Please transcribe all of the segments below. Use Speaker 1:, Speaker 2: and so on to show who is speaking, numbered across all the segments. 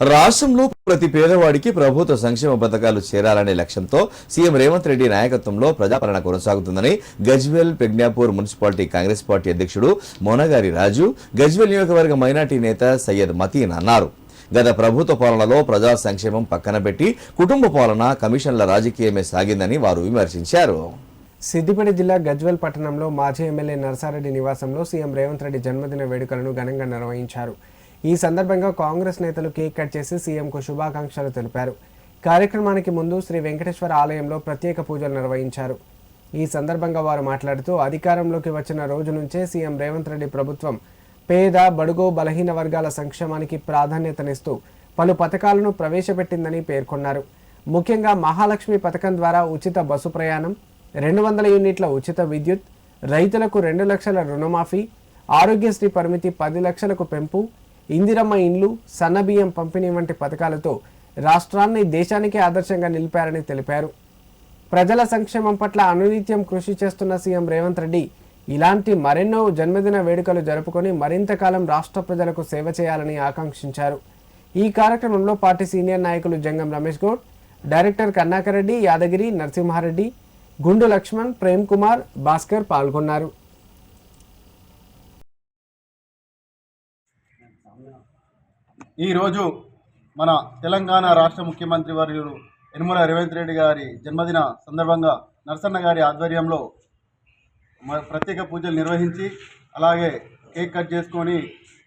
Speaker 1: రాష్ట్రంలో ప్రతి పేదవాడికి ప్రభుత్వ సంక్షేమ పథకాలు చేరాలనే లక్ష్యంతో సీఎం రేవంత్ రెడ్డి నాయకత్వంలో ప్రజాపాలన కొనసాగుతుందని గజ్వేల్ ప్రజ్ఞాపూర్ మున్సిపాలిటీ కాంగ్రెస్ పార్టీ అధ్యక్షుడు మోనగారి రాజు గజ్వేల్ నియోజకవర్గ మైనార్టీ నేత సయ్యద్ మతీన్ అన్నారు. గత ప్రభుత్వ పాలనలో ప్రజా సంక్షేమం పక్కన పెట్టి కుటుంబ పాలన కమిషన్ల రాజకీయమే సాగిందని వారు విమర్శించారు.
Speaker 2: సిద్దిపేట జిల్లా గజ్వెల్ పట్టణంలో మాజీ ఎమ్మెల్యే నరసారెడ్డి నివాసంలో సీఎం రేవంత్ రెడ్డి జన్మదిన వేడుకలను ఘనంగా నిర్వహించారు. ఈ సందర్భంగా కాంగ్రెస్ నేతలు కేక్ కట్ చేసి సీఎంకు శుభాకాంక్షలు తెలిపారు. కార్యక్రమానికి ముందు శ్రీ వెంకటేశ్వర ఆలయంలో ప్రత్యేక పూజలు నిర్వహించారు. ఈ సందర్భంగా వారు మాట్లాడుతూ అధికారంలోకి వచ్చిన రోజు నుంచే సీఎం రేవంత్ రెడ్డి ప్రభుత్వం పేద బడుగు బలహీన వర్గాల సంక్షేమానికి ప్రాధాన్యతనిస్తూ పలు పథకాలను ప్రవేశపెట్టిందని పేర్కొన్నారు. ముఖ్యంగా మహాలక్ష్మి పథకం ద్వారా ఉచిత బస్సు ప్రయాణం రెండు వందల యూనిట్ల ఉచిత విద్యుత్ రైతులకు రెండు లక్షల రుణమాఫీ ఆరోగ్యశ్రీ పరిమితి పది లక్షలకు పెంపు ఇందిరమ్మ ఇండ్లు సన్నబియ్యం పంపిణీ వంటి పథకాలతో రాష్ట్రాన్ని దేశానికే ఆదర్శంగా నిలిపారని తెలిపారు. ప్రజల సంక్షేమం పట్ల అనునిత్యం కృషి చేస్తున్న సీఎం రేవంత్ రెడ్డి ఇలాంటి మరెన్నో జన్మదిన వేడుకలు జరుపుకొని మరింత కాలం రాష్ట్ర ప్రజలకు సేవ చేయాలని ఆకాంక్షించారు. ఈ కార్యక్రమంలో పార్టీ సీనియర్ నాయకులు జంగం రమేష్ గౌడ్ డైరెక్టర్ కన్నాకరెడ్డి యాదగిరి నరసింహారెడ్డి గుండు లక్ష్మణ్ ప్రేమ్ కుమార్ భాస్కర్ పాల్గొన్నారు.
Speaker 3: ఈరోజు మన తెలంగాణ రాష్ట్ర ముఖ్యమంత్రి వర్యులు యనుమల రేవంత్ రెడ్డి గారి జన్మదిన సందర్భంగా నరసన్న గారి ఆధ్వర్యంలో ప్రత్యేక పూజలు నిర్వహించి అలాగే కేక్ కట్ చేసుకొని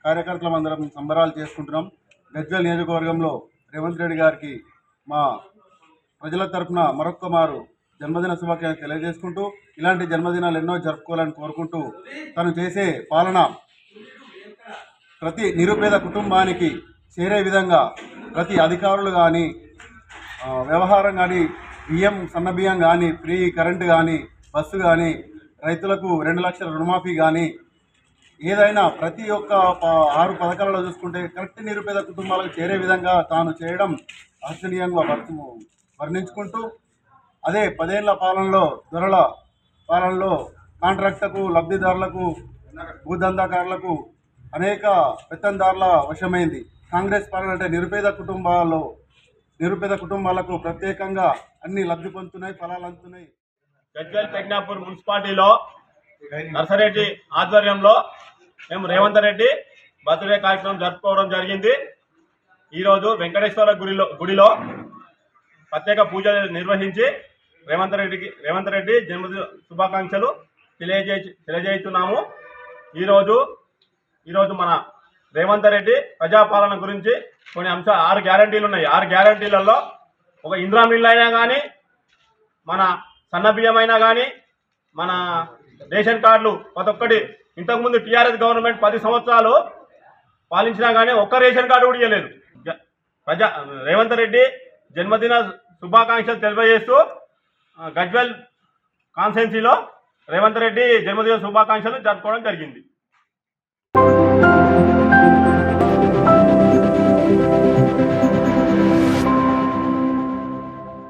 Speaker 3: కార్యకర్తలం అందరం సంబరాలు చేసుకుంటున్నాం. గజ్వేల్ నియోజకవర్గంలో రేవంత్ రెడ్డి గారికి మా ప్రజల తరపున మరొక్క మారు జన్మదిన శుభాకాంక్షలు తెలియజేసుకుంటూ ఇలాంటి జన్మదినాలు ఎన్నో జరుపుకోవాలని కోరుకుంటూ తను చేసే పాలన ప్రతి నిరుపేద కుటుంబానికి చేరే విధంగా ప్రతి అధికారులు కానీ వ్యవహారం కానీ బియ్యం సన్న బియ్యం కానీ ఫ్రీ కరెంటు కానీ బస్సు కానీ రైతులకు రెండు లక్షల రుణమాఫీ కానీ ఏదైనా ప్రతి ఒక్క ప- ఆరు పథకాలలో చూసుకుంటే కరెక్ట్ నిరుపేద కుటుంబాలకు చేరే విధంగా తాను చేయడం హర్షణీయంగా వర్త- వర్ణించుకుంటూ అదే పదేళ్ళ పాలనలో దొరల పాలనలో కాంట్రాక్టర్లకు లబ్ధిదారులకు భూదందాకారులకు అనేక పెత్తందారుల వశమైంది. కాంగ్రెస్ పాలన అంటే నిరుపేద కుటుంబాల్లో నిరుపేద కుటుంబాలకు ప్రత్యేకంగా అన్ని లబ్ధి పొందుతున్నాయి ఫలాలు అందుతున్నాయి.
Speaker 4: గజ్వేల్ పెగ్నాపూర్ మున్సిపాలిటీలో నర్సరెడ్డి ఆధ్వర్యంలో మేము రేవంత్ రెడ్డి బర్త్డే కార్యక్రమం జరుపుకోవడం జరిగింది. ఈరోజు వెంకటేశ్వర గుడిలో గుడిలో ప్రత్యేక పూజలు నిర్వహించి రేవంత్ రెడ్డికి రేవంత్ రెడ్డి జన్మదిన శుభాకాంక్షలు తెలియజే తెలియజేస్తున్నాము. ఈరోజు ఈరోజు మన రేవంత్ రెడ్డి ప్రజాపాలన గురించి కొన్ని అంశాలు ఆరు గ్యారంటీలు ఉన్నాయి. ఆరు గ్యారంటీలలో ఒక ఇందిరా మిల్ అయినా కానీ మన సన్న బియ్యం అయినా కానీ మన రేషన్ కార్డులు ప్రతి ఒక్కటి ఇంతకుముందు టీఆర్ఎస్ గవర్నమెంట్ పది సంవత్సరాలు పాలించినా కానీ ఒక్క రేషన్ కార్డు కూడా ఇవ్వలేదు ప్రజా రేవంత్ రెడ్డి జన్మదిన శుభాకాంక్షలు తెలియజేస్తూ గజ్వెల్ కాన్స్టెన్సీలో రేవంత్ రెడ్డి జన్మదిన శుభాకాంక్షలు జరుపుకోవడం జరిగింది.